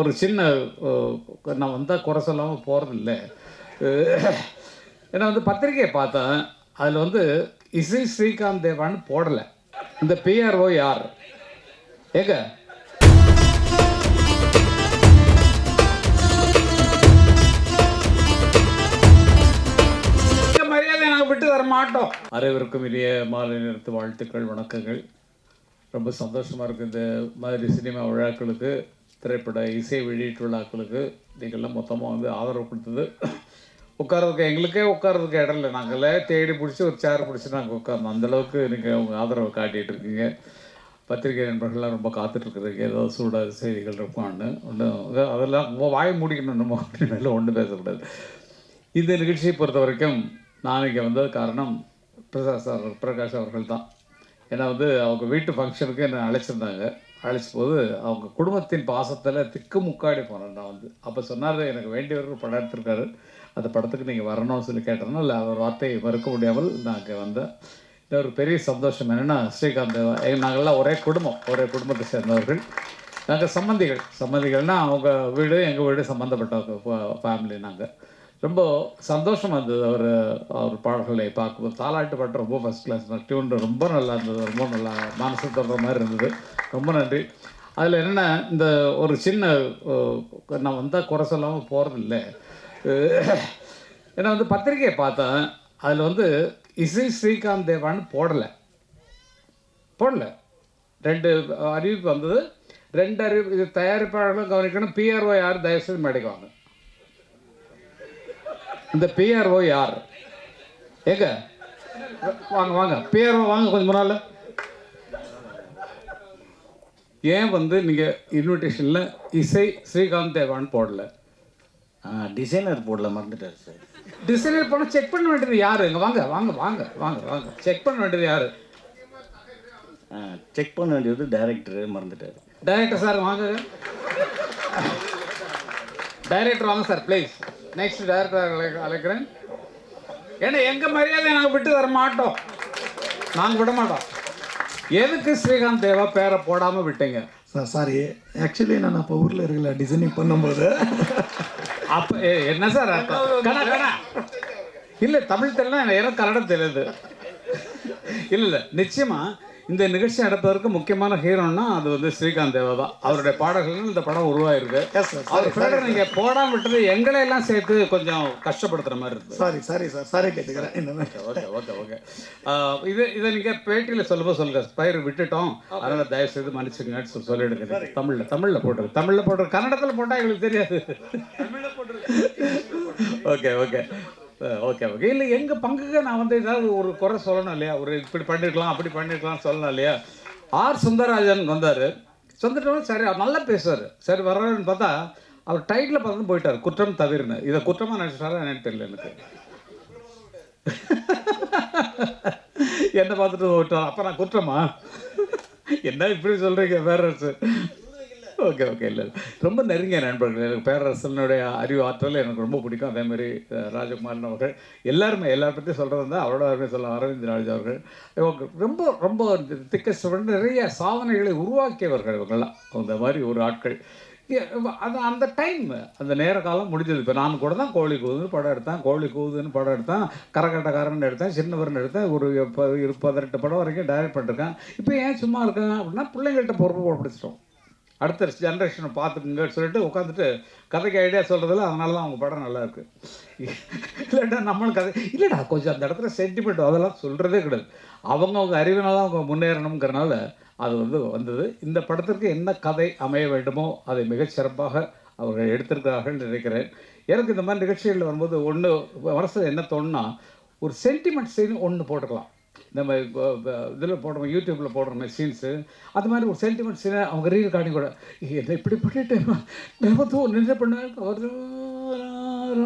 ஒரு சின்ன நான் வந்தால் குறை சொல்லாமல் போகிறதில்ல ஏன்னா வந்து பத்திரிக்கையை பார்த்தேன். அதில் வந்து இசை ஸ்ரீகாந்த் தேவான்னு போடலை. இந்த பிஆர்ஓ யார்? ஏங்க? இந்த மரியாதை நாங்கள் விட்டு தர மாட்டோம். அனைவருக்கும் இனிய மாலை நேரத்து வாழ்த்துக்கள் வணக்கங்கள். ரொம்ப சந்தோஷமாக இருக்குது இந்த மாதிரி சினிமா விழாக்களுக்கு. திரைப்பட இசை வெளியீட்டு விழாக்களுக்கு நீங்கள்லாம் மொத்தமாக வந்து ஆதரவு கொடுத்தது. உட்காரதுக்கு எங்களுக்கே உட்கார்றதுக்கு இடம் இல்லை. நாங்களே தேடி பிடிச்சி ஒரு சேர் பிடிச்சி நாங்கள் உட்காரணும் அந்தளவுக்கு நீங்கள் உங்கள் ஆதரவை காட்டிகிட்டு இருக்கீங்க. பத்திரிகை நண்பர்கள்லாம் ரொம்ப காத்துட்ருக்குறீங்க ஏதாவது சூடாக செய்திகள் இருப்பான்னு ஒன்றும் அதெல்லாம் ரொம்ப வாய் முடிக்கணும் நம்ம மேலே ஒன்றும் பேசக்கூடாது. இந்த நிகழ்ச்சியை பொறுத்த வரைக்கும் நான் இங்கே வந்தது காரணம் பிரகாஷ் சார் பிரகாஷ் அவர்கள் தான். ஏன்னா வந்து அவங்க வீட்டு ஃபங்க்ஷனுக்கு என்னை அழைச்சிருந்தாங்க. அழைச்சிட்டு போது அவங்க குடும்பத்தின் பாசத்தில் திக்கு முக்காடி போனேன் நான் வந்து. அப்போ சொன்னார் எனக்கு வேண்டியவர் ஒரு படம் எடுத்திருக்காரு. அந்த படத்துக்கு நீங்கள் வரணும்னு சொல்லி கேட்டேன்னா இல்லை அவர் வார்த்தையை மறுக்க முடியாமல் நாங்கள் வந்தேன். இந்த ஒரு பெரிய சந்தோஷம் என்னென்னா ஸ்ரீகாந்த் நாங்கள்லாம் ஒரே குடும்பம் ஒரே குடும்பத்தை சேர்ந்தவர்கள். நாங்கள் சம்மந்திகள் சம்மந்திகள்னால் அவங்க வீடு எங்கள் வீடு சம்மந்தப்பட்ட ஃபேமிலி நாங்கள் ரொம்ப சந்தோஷமாக இருந்தது அவர் அவர் பாடல்களை பார்க்கும்போது. தாலாட்டு பாட்டு ரொம்ப ஃபஸ்ட் கிளாஸ் டியூன் ரொம்ப நல்லா இருந்தது. ரொம்ப நல்லா மனசு தொடுற மாதிரி இருந்தது. ரொம்ப நன்றி. அதில் என்னென்ன இந்த ஒரு சின்ன நான் வந்தால் குறை சொல்லாமல் போகிறதில்ல ஏன்னா வந்து பத்திரிக்கையை பார்த்தேன். அதில் வந்து இசை ஸ்ரீகாந்த் தேவான்னு போடலை. போடல. ரெண்டு அறிவிப்பு வந்தது. ரெண்டு அறிவிப்பு இது தயாரிப்பாளர்களும் கவனிக்கணும். பிஆர்ஓ யார்? தயவுசெய்து மேடைக்கு வாங்க இந்த பிஆர்ஓ யார்? ஏங்க வாங்க வாங்க. பிஆர்ஓ வாங்க கொஞ்சம் முன்னால். ஏன் வந்து நீங்கள் இன்விடேஷனில் இசை ஸ்ரீகாந்த் தேவான்னு போடல? டிசைனர் போடல மறந்துட்டார் சார் டிசைனர் பண்ண செக் பண்ண வேண்டியது யார்? இங்கே வாங்க வாங்க வாங்க வாங்க வாங்க. செக் பண்ண வேண்டியது யார்? செக் பண்ண வேண்டியது டைரக்டர் மறந்துட்டார். டைரக்டர் சார் வாங்க. டைரக்டர் வாங்க சார் ப்ளீஸ் நெக்ஸ்ட் டைரக்டர் அழைக்கிறேன். ஏன்னா எங்கள் மரியாதை நாங்கள் விட்டு தர மாட்டோம். நாங்கள் விட மாட்டோம். எதுக்கு ஸ்ரீகாந்த் தேவா பேரை போடாமல் விட்டீங்க? சார் சாரி ஆக்சுவலி நான் அப்போ ஊரில் இருக்கல டிசைனிங் பண்ணும்போது. அப்போ என்ன சார் கணா இல்லை தமிழ் தெரியல எனக்கு கன்னடம் தெரியுது. இல்லை இல்லை நிச்சயமாக இந்த நிகழ்ச்சி நடப்பதற்கு முக்கியமான ஹீரோன்னா அது வந்து ஸ்ரீகாந்த் தேவா தான். அவருடைய பாடல்கள் இந்த படம் உருவாயிருக்கு. அவர் பேரை நீங்கள் போடாமல் விட்டது எங்களை எல்லாம் சேர்த்து கொஞ்சம் கஷ்டப்படுத்துகிற மாதிரி இருக்குது சாரி சாரி சார் சாரி கேட்டுக்கிறேன். ஓகே ஓகே ஓகே இது இதை நீங்கள் பேட்டியில் சொல்லும்போது சொல்லுங்க. பயிர் விட்டுட்டோம். அதனால் தயவு செய்து மன்னிச்சுங்கன்னு சொல்லி சொல்லிடுங்க தமிழில் தமிழில் போட்டுரு தமிழில் போட்டுரு கன்னடத்தில் போட்டால் எங்களுக்கு தெரியாது. ஓகே ஓகே ஓகே ஓகே இல்லை எங்கள் பங்குக்கு நான் வந்து ஏதாவது ஒரு குறை சொல்லணும் இல்லையா? ஒரு இப்படி பண்ணிருக்கலாம் அப்படி பண்ணிருக்கலாம் சொல்லணும் இல்லையா? ஆர் சுந்தரராஜன் வந்தார். வந்துட்டோம் சரி அவர் நல்லா பேசுவார். சரி வர்றாருன்னு பார்த்தா அவர் டைட்டில் பார்த்து போயிட்டார். குற்றம் தவிர்னு. இதை குற்றமாக நினச்சிட்டாரா என்னன்னு தெரியல எனக்கு. என்ன பார்த்துட்டு விட்டோம் அப்போ நான் குற்றமா? என்ன இப்படி சொல்கிறீங்க வேறு ஓகே ஓகே. இல்லை ரொம்ப நெருங்கிய நண்பர்கள். எனக்கு பேரரசனுடைய அறிவு ஆற்றல் எனக்கு ரொம்ப பிடிக்கும். அதேமாதிரி ராஜகுமாரன் அவர்கள். எல்லாருமே எல்லார் பற்றியும் சொல்கிறது தான் அவரோட அருமை சொல்ல அரவிந்த் ராஜ் அவர்கள். ரொம்ப ரொம்ப திக்க நிறைய சாதனைகளை உருவாக்கியவர்கள் இவங்கள்லாம் அந்த மாதிரி ஒரு ஆட்கள். அது அந்த டைம் அந்த நேர காலம் முடிஞ்சது. இப்போ நான் கூட தான் கோழி கூதுன்னு படம் எடுத்தேன். கோழி கூதுன்னு படம் எடுத்தேன். கரகட்டக்காரன் எடுத்தேன். சின்னவரன் எடுத்தேன். ஒரு ப- இரு பதினெட்டு படம் வரைக்கும் டைரக்ட் பண்ணிருக்கேன் இப்போ ஏன் சும்மா இருக்கேன் அப்படின்னா பிள்ளைங்கள்ட்ட பொறுப்பு பிடிச்சிட்டோம். அடுத்த ஜென்ரேஷனை பார்த்துக்குங்கன்னு சொல்லிட்டு உட்காந்துட்டு கதைக்கு ஐடியா சொல்கிறதுல அதனால தான் அவங்க படம் நல்லா இருக்கு. இல்லைடா நம்மளும் கதை இல்லைடா கொஞ்சம் அந்த இடத்துல சென்டிமெண்ட் அதெல்லாம் சொல்கிறதே கிடையாது. அவங்கவுங்க அறிவினால் அவங்க முன்னேறணுங்கிறனால அது வந்து வந்தது. இந்த படத்திற்கு என்ன கதை அமைய வேண்டுமோ அதை மிகச்சிறப்பாக அவர்கள் எடுத்திருக்கிறார்கள் நினைக்கிறேன். எனக்கு இந்த மாதிரி நிகழ்ச்சிகளில் வரும்போது ஒன்று மனசில் என்ன தோணுன்னா ஒரு சென்டிமெண்ட் சீன் ஒன்று போட்டுக்கலாம். நம்ம இதில் போடுறோம் யூடியூப்பில் போடுறோமே சீன்ஸு அது மாதிரி ஒரு சென்டிமெண்ட் சீனை அவங்க ரீல் காட்டி கூட என்ன இப்படி பண்ணிட்டு நம்ம தூ நின்று பண்ண ஒரு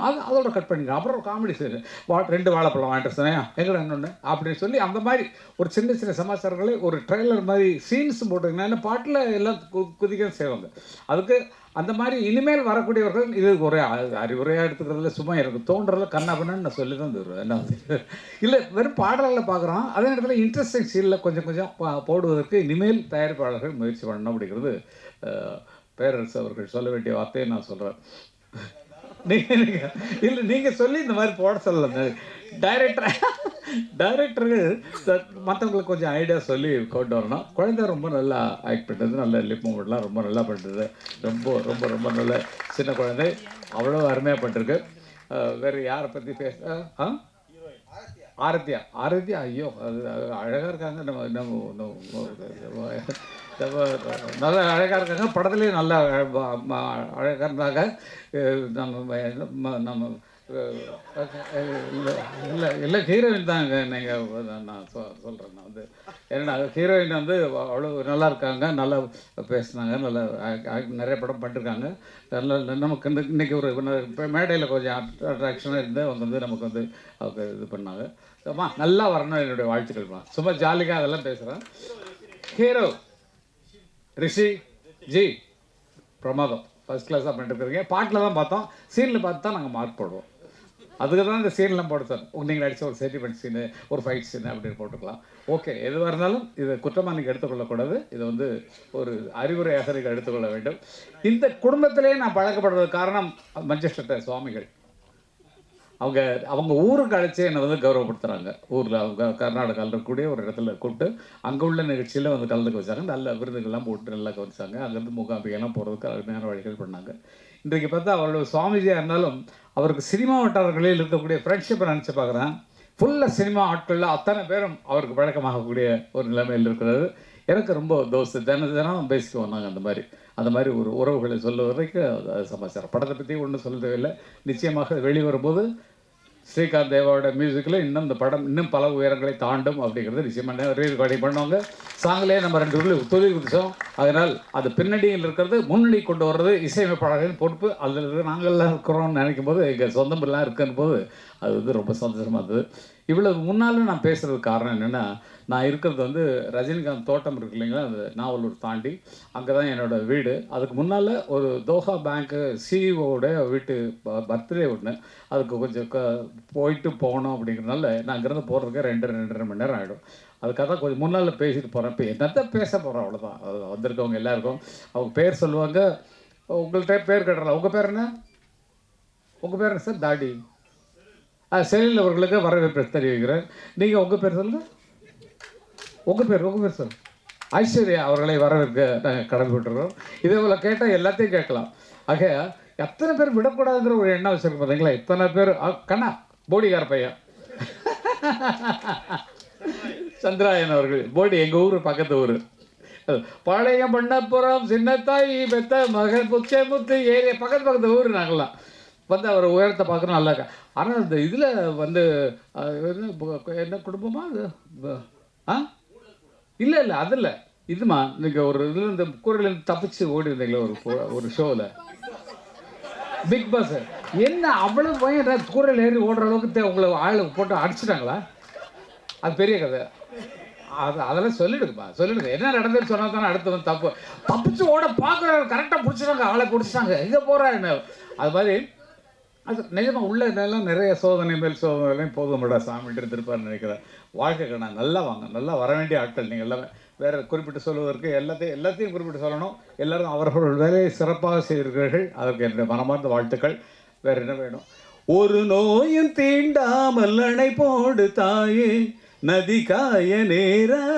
அது அதோட கட் பண்ணிக்கலாம் அப்புறம் ஒரு காமெடி சீனு வா ரெண்டு வாழைப்பழம் வாங்கிட்டு சொன்னேன். எங்கடா இன்னொன்று அப்படின்னு சொல்லி அந்த மாதிரி ஒரு சின்ன சின்ன சமாச்சாரங்களை ஒரு ட்ரெய்லர் மாதிரி சீன்ஸ் போட்டுருங்கன்னா என்ன பாட்டில் எல்லாம் கு- குதிக்க செய்வாங்க. அதுக்கு அந்த மாதிரி இனிமேல் வரக்கூடியவர்கள் இது ஒரு அறிவுரையாக எடுத்துக்கிறதுல சும்மா எனக்கு தோன்றதில் கண்ணாபண்ணன்னு நான் சொல்லி தான் தருவேன். என்ன இல்லை வெறும் பாடல்களில் பார்க்குறோம் அதே நேரத்தில் இன்ட்ரெஸ்டிங் சீனில் கொஞ்சம் கொஞ்சம் போடுவதற்கு இனிமேல் தயாரிப்பாளர்கள் முயற்சி பண்ணணும் அப்படிங்கிறது பேரரசு அவர்கள் சொல்ல வேண்டிய வார்த்தையை நான் சொல்கிறேன் இல்லை நீங்கள் சொல்லி இந்த மாதிரி போட சொல்லல டைரக்டர் டைரக்டர்கள் மற்றவங்களுக்கு கொஞ்சம் ஐடியா சொல்லி கொண்டு வரணும். குழந்தை ரொம்ப நல்லா ஆக்ட் பண்ணுறது நல்ல லிப் மூமெண்ட்லாம் ரொம்ப நல்லா பண்ணுறது ரொம்ப ரொம்ப ரொம்ப நல்ல சின்ன குழந்தை. அவ்வளோ அருமையாக பண்ணிருக்கு வேறு யாரை பற்றி பேச ஆ ஆரத்தியா? ஆரத்தியா? ஐயோ அது அழகாக இருக்காங்க. நம்ம நம்ம நல்லா அழகாக இருக்காங்க. படத்துலேயும் நல்லா அழகாக இருந்தாங்க. நம்ம நம்ம இல்லை இல்லை இல்லை ஹீரோயின் தாங்க நீங்கள் நான் சொ சொல்கிறேன் நான் வந்து. ஏன்னா ஹீரோயின் வந்து அவ்வளோ நல்லா இருக்காங்க. நல்லா பேசுனாங்க. நல்லா நிறைய படம் பண்ணிருக்காங்க. நல்ல நமக்கு இந்த இன்றைக்கி ஒரு இப்போ மேடையில் கொஞ்சம் அட்ராக்ஷனாக இருந்து அவங்க வந்து நமக்கு வந்து அவங்க இது பண்ணாங்க. அம்மா நல்லா வரணும் என்னுடைய வாழ்த்துக்கள்மா. சும்மா ஜாலியாக அதெல்லாம் பேசுகிறேன் ஹீரோ ரிஷி ஜி பிரமாதம். ஃபர்ஸ்ட் கிளாஸாக பண்ணிட்டு இருக்கிறீங்க பாட்டில் தான் பார்த்தோம். சீனில் பார்த்து தான் நாங்கள் மார்க் போடுவோம். அதுக்கு தான் இந்த சீன்லாம் போட சார் நீங்கள் அடித்த ஒரு சென்டிமெண்ட் சீனு ஒரு ஃபைட் சீனு அப்படின்னு போட்டுக்கலாம். ஓகே எதுவாக இருந்தாலும் இது குற்றமாக நீங்கள் எடுத்துக்கொள்ளக்கூடாது. இது வந்து ஒரு அறிவுரையாக நீங்கள் எடுத்துக்கொள்ள வேண்டும். இந்த குடும்பத்திலேயே நான் பழக்கப்படுறது காரணம் மஞ்சஸ்டர் சுவாமிகள். அவங்க அவங்க ஊருக்கு அழைச்சி என்னை வந்து கௌரவப்படுத்துகிறாங்க ஊரில் அவங்க கர்நாடகாவில் இருக்கக்கூடிய ஒரு இடத்துல கூப்பிட்டு அங்கே உள்ள நிகழ்ச்சியில் வந்து கலந்துக்க வச்சாங்க. நல்ல விருதுகள்லாம் போட்டு நல்லா கவனிச்சாங்க. அங்கேருந்து மூகாம்பிகைலாம் போகிறதுக்கு அருமையான வழிகள் பண்ணாங்க. இன்றைக்கு பார்த்தா அவரோட சுவாமிஜியாக இருந்தாலும் அவருக்கு சினிமா வட்டாரங்களில் இருக்கக்கூடிய ஃப்ரெண்ட்ஷிப்பை நினச்சி பார்க்குறேன். ஃபுல்லாக சினிமா ஆட்களில் அத்தனை பேரும் அவருக்கு பழக்கமாகக்கூடிய ஒரு நிலைமையில் இருக்கிறது எனக்கு ரொம்ப தோசை தின தினம் பேசிக்குவோம் நாங்கள் அந்த மாதிரி. அந்த மாதிரி ஒரு உறவுகளை சொல்ல வரைக்கும் சமாச்சாரம். படத்தை பற்றி ஒன்றும் சொல்ல தேவையில்லை. நிச்சயமாக வெளிவரும்போது ஸ்ரீகாந்த் தேவாவோட மியூசிக்கில் இன்னும் இந்த படம் இன்னும் பல உயரங்களை தாண்டும் அப்படிங்கிறது நிச்சயமாக ரீ ரெக்கார்டிங் பண்ணுவாங்க. சாங்லேயே நம்ம ரெண்டு துளி துளி குதிச்சோம் அதனால் அது பின்னணியில் இருக்கிறது முன்னணி கொண்டு வர்றது இசையமைப்பாளர்களின் பொறுப்பு. அதில் நாங்கள்லாம் இருக்கிறோம்னு நினைக்கும் போது எங்கள் சொந்தமெல்லாம் இருக்குன்னு போது அது வந்து ரொம்ப சந்தோஷமாக இருந்தது. இவ்வளவு முன்னாலும் நான் பேசுகிறதுக்கு காரணம் என்னென்னா நான் இருக்கிறது வந்து ரஜினிகாந்த் தோட்டம் இருக்கு இல்லைங்களா? அந்த நாவலூர் தாண்டி. அங்கே தான் என்னோட வீடு. அதுக்கு முன்னால் ஒரு தோஹா பேங்க்கு சிஇஓட வீட்டு பர்த்டே ஒன்று அதுக்கு கொஞ்சம் க போயிட்டு போகணும் அப்படிங்கிறனால நான் அங்கேருந்து போகிறதுக்கு ரெண்டு ரெண்டரை மணி நேரம் ஆகிடும் அதுக்காக தான் கொஞ்சம் முன்னால் பேசிட்டு போகிறேன் இப்போ என்னத்த பேச போகிறோம் அவ்வளோதான் வந்திருக்கவங்க எல்லாருக்கும். அவங்க பேர் சொல்லுவாங்க. உங்கள்கிட்ட பேர் கேட்டுறலாம் உங்கள் பேர் என்ன? உங்கள் பேர் என்ன சார்? தாடி. ஆ செலில் அவர்களுக்கு வரவேற்பு தெரிவிக்கிறேன். நீங்கள் உங்கள் பேர் சொல்லுங்கள் உங்கள் பேர் உங்கள் பேர் சார் ஐஸ்வர்யா அவர்களை வரவேற்க நாங்கள் கடமைப்பட்டுருக்கோம் இதே போல் கேட்டால் எல்லாத்தையும் கேட்கலாம். ஆக எத்தனை பேர் விடக்கூடாதுங்கிற ஒரு எண்ணம் வச்சிருக்கோம் பார்த்தீங்களா இத்தனை பேர் கண்ணா போடிகார பையன். சந்திராயன் அவர்கள் போடி எங்கள் ஊர் பக்கத்து ஊர். பழைய பண்ணப்புறம் சின்னத்தாய் பெத்த மக புச்சை முத்து ஏரியா பக்கத்து பக்கத்து ஊர் நாங்களாம் வந்து அவர் உயரத்தை பார்க்குறோம் நல்லா இருக்கா? ஆனால் இந்த இதில் வந்து என்ன குடும்பமாக அது? ஆ? இல்லை இல்லை அது இல்லை. இதுமா நீங்கள் ஒரு இதில் இந்த குரல் தப்பிச்சு ஓடி இருந்தீங்களே ஒரு ஒரு ஷோவில் பிக் பாஸ் என்ன அவ்வளோ பையன் கூரையில் ஏறி ஓடுற அளவுக்கு உங்களை ஆளு போட்டு அடிச்சிட்டாங்களா? அது பெரிய கதை. அது அதெல்லாம் சொல்லிடுங்கப்பா சொல்லிடுங்க. என்ன நடந்ததுன்னு சொன்னா தானே அடுத்து வந்து தப்பு. தப்பிச்சு ஓட பார்க்குறாரு கரெக்டாக பிடிச்சிட்டாங்க ஆளை பிடிச்சிட்டாங்க. எங்கே போகிறா என்ன? அது மாதிரி அது நிஜமாக உள்ள இதெல்லாம் நிறைய சோதனை மேல் சோதனை போதும்டா சாமிட்டு திருப்பார் நினைக்கிறேன். வாழ்க்கை கண்ணா நல்லா வாங்க நல்லா வர வேண்டிய ஆட்கள் நீங்கள் எல்லாமே. வேற குறிப்பிட்டு சொல்வதற்கு எல்லாத்தையும் எல்லாத்தையும் குறிப்பிட்டு சொல்லணும். எல்லாரும் அவர்கள் வேலையை சிறப்பாக செய்கிறீர்கள் அதற்கு என்னுடைய மனமார்ந்த வாழ்த்துக்கள். வேற என்ன வேணும்? ஒரு நோயும் தீண்டாமல் அணை போடு தாயே நதி காய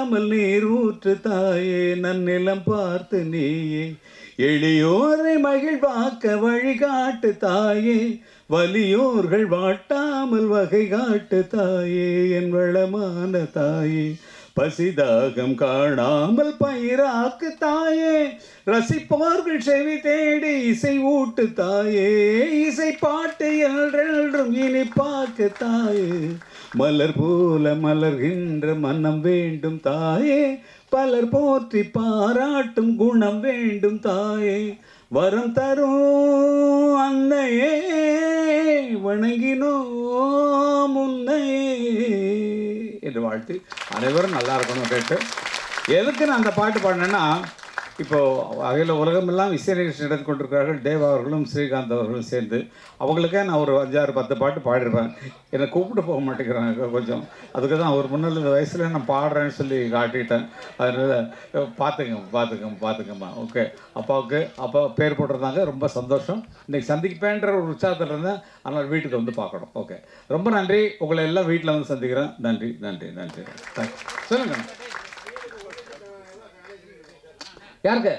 இல்லாமல் நீர் ஊற்று தாயே நன்னிலம் பார்த்து நீயே. எளியோரை மகிழ்வாக்க வழிகாட்டு தாயே வலியோர்கள் வாட்டாமல் வகை காட்டு தாயே என் வளமான தாயே. பசிதாகம் காணாமல் பயிராக்கு தாயே. ரசிப்பவர்கள் செவி தேடி இசை ஊட்டு தாயே. இசை பாட்டு என்றென்றும் இனிப்பாக்கு தாயே. மலர் போல மலர்கின்ற மனம் வேண்டும் தாயே. பலர் போற்றி பாராட்டும் குணம் வேண்டும் தாயே. வரம் தரும் அன்னையே வணங்கினோ முன்னையே என்று வாழ்த்து அனைவரும் நல்லா இருக்கணும் கேட்டு. எதுக்கு நான் அந்த பாட்டு பாடினேன்னா இப்போது அகில உலகமெல்லாம் இசை நடந்து கொண்டிருக்கிறார்கள் தேவா அவர்களும் ஸ்ரீகாந்த் அவர்களும் சேர்ந்து. அவங்களுக்கே நான் ஒரு அஞ்சாறு பத்து பாட்டு பாடிருப்பேன். என்னை கூப்பிட்டு போக மாட்டேங்கிறாங்க கொஞ்சம். அதுக்கு தான் அவர் முன்னால் இந்த வயசில் நான் பாடுறேன்னு சொல்லி காட்டிட்டேன். அதனால் பார்த்துங்க பார்த்துக்கங்க பார்த்துக்கம்மா ஓகே. அப்பாவுக்கு அப்பா பேர் போட்டிருந்தாங்க. ரொம்ப சந்தோஷம். இன்னைக்கு சந்திப்பேன்ற ஒரு உற்சாகத்தில் இருந்தேன். அதனால் வீட்டுக்கு வந்து பார்க்கணும். ஓகே. ரொம்ப நன்றி. உங்களை எல்லாம் வீட்டில் வந்து சந்திக்கிறேன். நன்றி நன்றி நன்றி. தேங்க்ஸ் சொல்லுங்கள் யாருக்கு?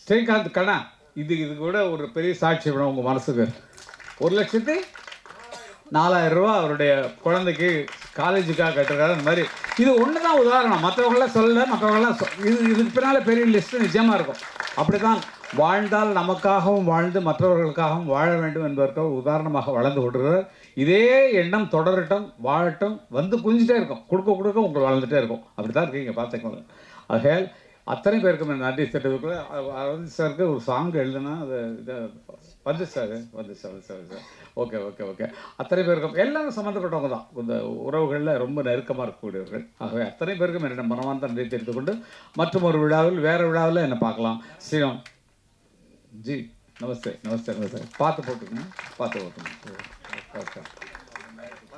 ஸ்ரீகாந்த் கண்ணா இது இது கூட ஒரு பெரிய சாட்சி வேணும் உங்கள் மனசுக்கு. ஒரு லட்சத்தி நாலாயிரம் ரூபா அவருடைய குழந்தைக்கு காலேஜுக்காக கட்டுறாரு அந்த மாதிரி. இது ஒன்று தான் உதாரணம். மற்றவங்களாம் சொல்லல மற்றவங்களாம் இது இதுக்கு பின்னால் பெரிய லிஸ்ட்டு நிச்சயமாக இருக்கும். அப்படி தான் வாழ்ந்தால் நமக்காகவும் வாழ்ந்து மற்றவர்களுக்காகவும் வாழ வேண்டும் என்பதற்கு உதாரணமாக வளர்ந்து கொண்டிருக்கிறார். இதே எண்ணம் தொடரட்டும் வாழட்டும் வந்து குஞ்சிட்டே இருக்கும். கொடுக்க கொடுக்க உங்களுக்கு வளர்ந்துட்டே இருக்கும். அப்படி தான் இருக்கீங்க பார்த்துக்கோங்க. ஆகையால் அத்தனை பேருக்கும் என் நன்றி தெரிவித்துக்குள்ள அரவிந்த் சாருக்கு ஒரு சாங் எழுதுனா அது இதை வந்து சார் வந்து சார் வந்து sir sir. Okay okay okay. அத்தனை பேருக்கும் எல்லாரும் சம்மந்தப்பட்டவங்க தான். இந்த உறவுகளில் ரொம்ப நெருக்கமாக இருக்கக்கூடியவர்கள். ஆகவே அத்தனை பேருக்கும் என்னிடம் மனமார்ந்த நன்றி தெரிவித்துக் கொண்டு மற்றும் ஒரு விழாவில் வேறு விழாவில் என்னை பார்க்கலாம். ஸ்ரீராம். ஜி நமஸ்தே நமஸ்தே நமஸ்தே. பார்த்து போட்டுக்கணும். பார்த்து போட்டுக்கணும். ஓகே.